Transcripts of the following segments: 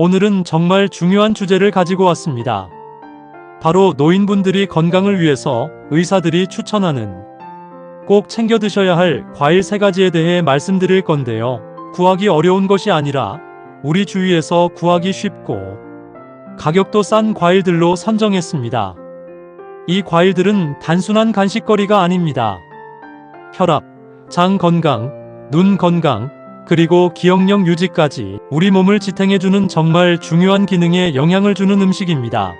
오늘은 정말 중요한 주제를 가지고 왔습니다. 바로 노인분들이 건강을 위해서 의사들이 추천하는 꼭 챙겨 드셔야 할 과일 세 가지에 대해 말씀드릴 건데요. 구하기 어려운 것이 아니라 우리 주위에서 구하기 쉽고 가격도 싼 과일들로 선정했습니다. 이 과일들은 단순한 간식거리가 아닙니다. 혈압, 장 건강, 눈 건강, 그리고 기억력 유지까지 우리 몸을 지탱해주는 정말 중요한 기능에 영향을 주는 음식입니다.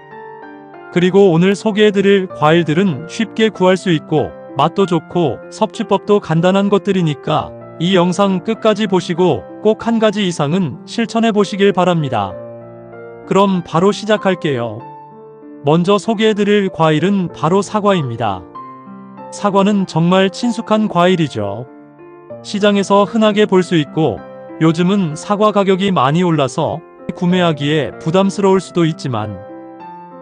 그리고 오늘 소개해드릴 과일들은 쉽게 구할 수 있고 맛도 좋고 섭취법도 간단한 것들이니까 이 영상 끝까지 보시고 꼭 한 가지 이상은 실천해 보시길 바랍니다. 그럼 바로 시작할게요. 먼저 소개해드릴 과일은 바로 사과입니다. 사과는 정말 친숙한 과일이죠. 시장에서 흔하게 볼 수 있고 요즘은 사과 가격이 많이 올라서 구매하기에 부담스러울 수도 있지만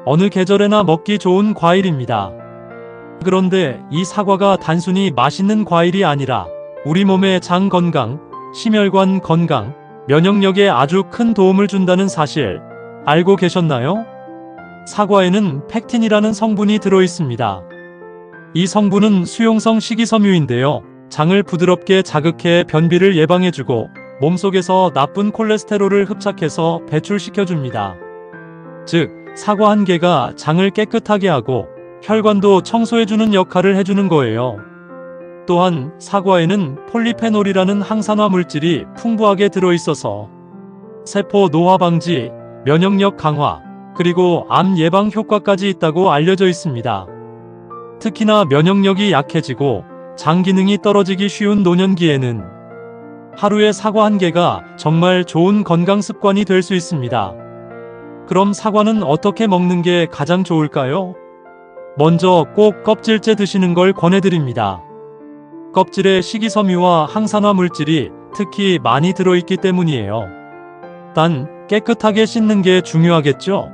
어느 계절에나 먹기 좋은 과일입니다. 그런데 이 사과가 단순히 맛있는 과일이 아니라 우리 몸의 장 건강, 심혈관 건강, 면역력에 아주 큰 도움을 준다는 사실 알고 계셨나요? 사과에는 팩틴이라는 성분이 들어 있습니다. 이 성분은 수용성 식이섬유인데요. 장을 부드럽게 자극해 변비를 예방해주고 몸속에서 나쁜 콜레스테롤을 흡착해서 배출시켜줍니다. 즉, 사과 한 개가 장을 깨끗하게 하고 혈관도 청소해주는 역할을 해주는 거예요. 또한 사과에는 폴리페놀이라는 항산화 물질이 풍부하게 들어있어서 세포 노화 방지, 면역력 강화, 그리고 암 예방 효과까지 있다고 알려져 있습니다. 특히나 면역력이 약해지고 장 기능이 떨어지기 쉬운 노년기에는 하루에 사과 한 개가 정말 좋은 건강 습관이 될 수 있습니다. 그럼 사과는 어떻게 먹는 게 가장 좋을까요? 먼저 꼭 껍질째 드시는 걸 권해드립니다. 껍질에 식이섬유와 항산화 물질이 특히 많이 들어있기 때문이에요. 단, 깨끗하게 씻는 게 중요하겠죠?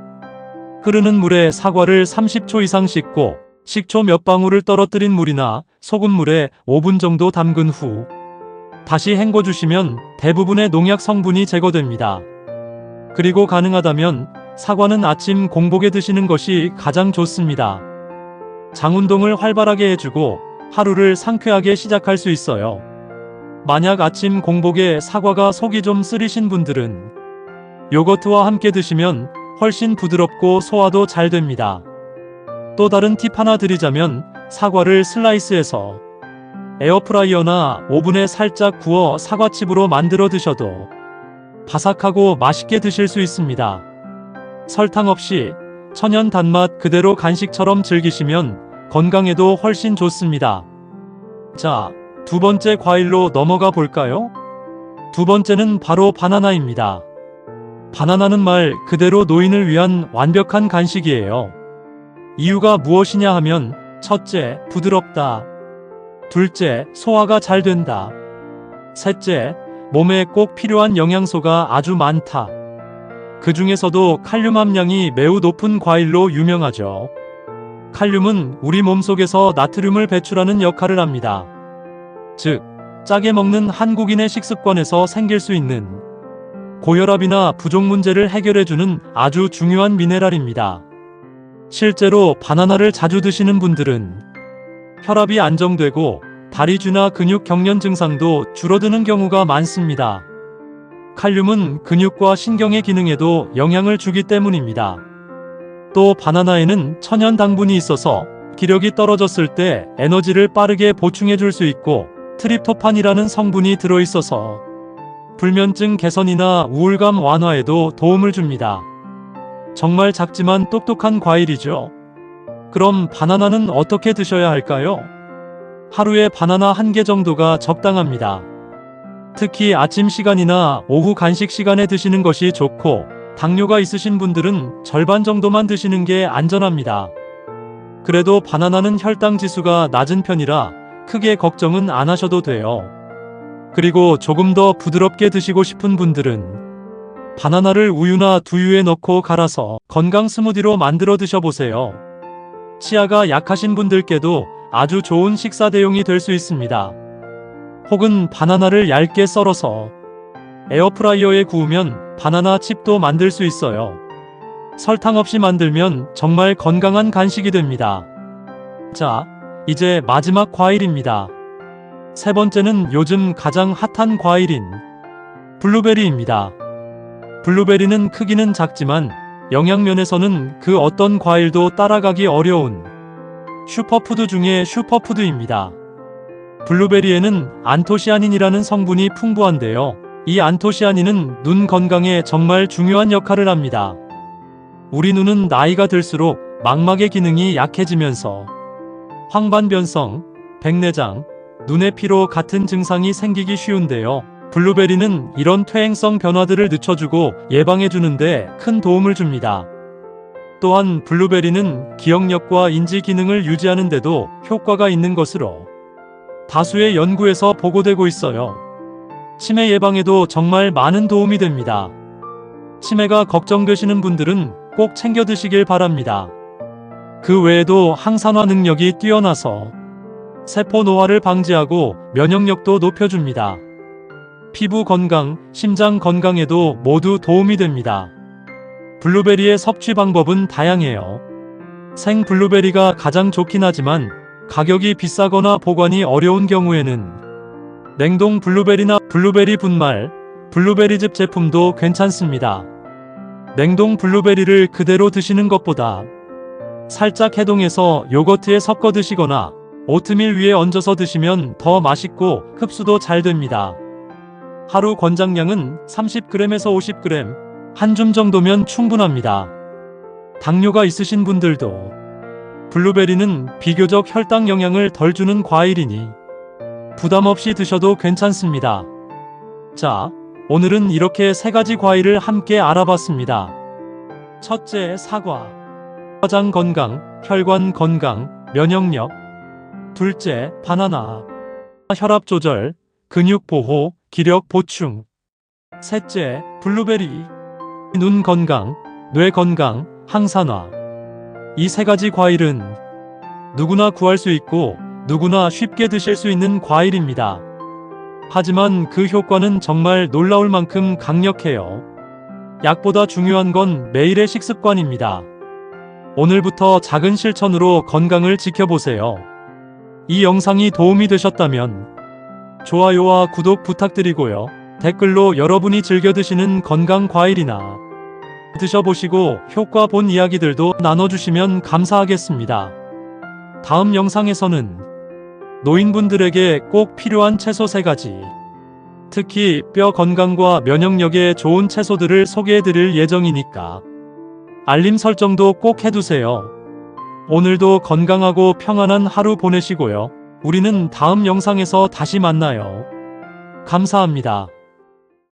흐르는 물에 사과를 30초 이상 씻고 식초 몇 방울을 떨어뜨린 물이나 소금물에 5분 정도 담근 후 다시 헹궈주시면 대부분의 농약 성분이 제거됩니다. 그리고 가능하다면 사과는 아침 공복에 드시는 것이 가장 좋습니다. 장 운동을 활발하게 해주고 하루를 상쾌하게 시작할 수 있어요. 만약 아침 공복에 사과가 속이 좀 쓰리신 분들은 요거트와 함께 드시면 훨씬 부드럽고 소화도 잘 됩니다. 또 다른 팁 하나 드리자면 사과를 슬라이스해서 에어프라이어나 오븐에 살짝 구워 사과칩으로 만들어 드셔도 바삭하고 맛있게 드실 수 있습니다. 설탕 없이 천연 단맛 그대로 간식처럼 즐기시면 건강에도 훨씬 좋습니다. 자, 두 번째 과일로 넘어가 볼까요? 두 번째는 바로 바나나입니다. 바나나는 말 그대로 노인을 위한 완벽한 간식이에요. 이유가 무엇이냐 하면 첫째, 부드럽다. 둘째, 소화가 잘 된다. 셋째, 몸에 꼭 필요한 영양소가 아주 많다. 그 중에서도 칼륨 함량이 매우 높은 과일로 유명하죠. 칼륨은 우리 몸속에서 나트륨을 배출하는 역할을 합니다. 즉, 짜게 먹는 한국인의 식습관에서 생길 수 있는 고혈압이나 부종 문제를 해결해주는 아주 중요한 미네랄입니다. 실제로 바나나를 자주 드시는 분들은 혈압이 안정되고 다리쥐나 근육 경련 증상도 줄어드는 경우가 많습니다. 칼륨은 근육과 신경의 기능에도 영향을 주기 때문입니다. 또 바나나에는 천연 당분이 있어서 기력이 떨어졌을 때 에너지를 빠르게 보충해 줄 수 있고 트립토판이라는 성분이 들어있어서 불면증 개선이나 우울감 완화에도 도움을 줍니다. 정말 작지만 똑똑한 과일이죠. 그럼 바나나는 어떻게 드셔야 할까요? 하루에 바나나 한 개 정도가 적당합니다. 특히 아침 시간이나 오후 간식 시간에 드시는 것이 좋고, 당뇨가 있으신 분들은 절반 정도만 드시는 게 안전합니다. 그래도 바나나는 혈당 지수가 낮은 편이라 크게 걱정은 안 하셔도 돼요. 그리고 조금 더 부드럽게 드시고 싶은 분들은 바나나를 우유나 두유에 넣고 갈아서 건강 스무디로 만들어 드셔보세요. 치아가 약하신 분들께도 아주 좋은 식사 대용이 될 수 있습니다. 혹은 바나나를 얇게 썰어서 에어프라이어에 구우면 바나나 칩도 만들 수 있어요. 설탕 없이 만들면 정말 건강한 간식이 됩니다. 자, 이제 마지막 과일입니다. 세 번째는 요즘 가장 핫한 과일인 블루베리입니다. 블루베리는 크기는 작지만 영양면에서는 그 어떤 과일도 따라가기 어려운 슈퍼푸드 중의 슈퍼푸드입니다. 블루베리에는 안토시아닌이라는 성분이 풍부한데요. 이 안토시아닌은 눈 건강에 정말 중요한 역할을 합니다. 우리 눈은 나이가 들수록 망막의 기능이 약해지면서 황반변성, 백내장, 눈의 피로 같은 증상이 생기기 쉬운데요. 블루베리는 이런 퇴행성 변화들을 늦춰주고 예방해주는데 큰 도움을 줍니다. 또한 블루베리는 기억력과 인지 기능을 유지하는 데도 효과가 있는 것으로 다수의 연구에서 보고되고 있어요. 치매 예방에도 정말 많은 도움이 됩니다. 치매가 걱정되시는 분들은 꼭 챙겨 드시길 바랍니다. 그 외에도 항산화 능력이 뛰어나서 세포 노화를 방지하고 면역력도 높여줍니다. 피부 건강, 심장 건강에도 모두 도움이 됩니다. 블루베리의 섭취 방법은 다양해요. 생 블루베리가 가장 좋긴 하지만 가격이 비싸거나 보관이 어려운 경우에는 냉동 블루베리나 블루베리 분말, 블루베리즙 제품도 괜찮습니다. 냉동 블루베리를 그대로 드시는 것보다 살짝 해동해서 요거트에 섞어 드시거나 오트밀 위에 얹어서 드시면 더 맛있고 흡수도 잘 됩니다. 하루 권장량은 30g에서 50g, 한 줌 정도면 충분합니다. 당뇨가 있으신 분들도 블루베리는 비교적 혈당 영향을 덜 주는 과일이니 부담 없이 드셔도 괜찮습니다. 자, 오늘은 이렇게 세 가지 과일을 함께 알아봤습니다. 첫째, 사과. 화장 건강, 혈관 건강, 면역력. 둘째, 바나나. 혈압 조절, 근육 보호, 기력 보충. 셋째, 블루베리. 눈 건강, 뇌 건강, 항산화. 이 세 가지 과일은 누구나 구할 수 있고 누구나 쉽게 드실 수 있는 과일입니다. 하지만 그 효과는 정말 놀라울 만큼 강력해요. 약보다 중요한 건 매일의 식습관입니다. 오늘부터 작은 실천으로 건강을 지켜보세요. 이 영상이 도움이 되셨다면 좋아요와 구독 부탁드리고요. 댓글로 여러분이 즐겨 드시는 건강 과일이나 드셔보시고 효과 본 이야기들도 나눠주시면 감사하겠습니다. 다음 영상에서는 노인분들에게 꼭 필요한 채소 3가지, 특히 뼈 건강과 면역력에 좋은 채소들을 소개해 드릴 예정이니까 알림 설정도 꼭 해두세요. 오늘도 건강하고 평안한 하루 보내시고요. 우리는 다음 영상에서 다시 만나요. 감사합니다.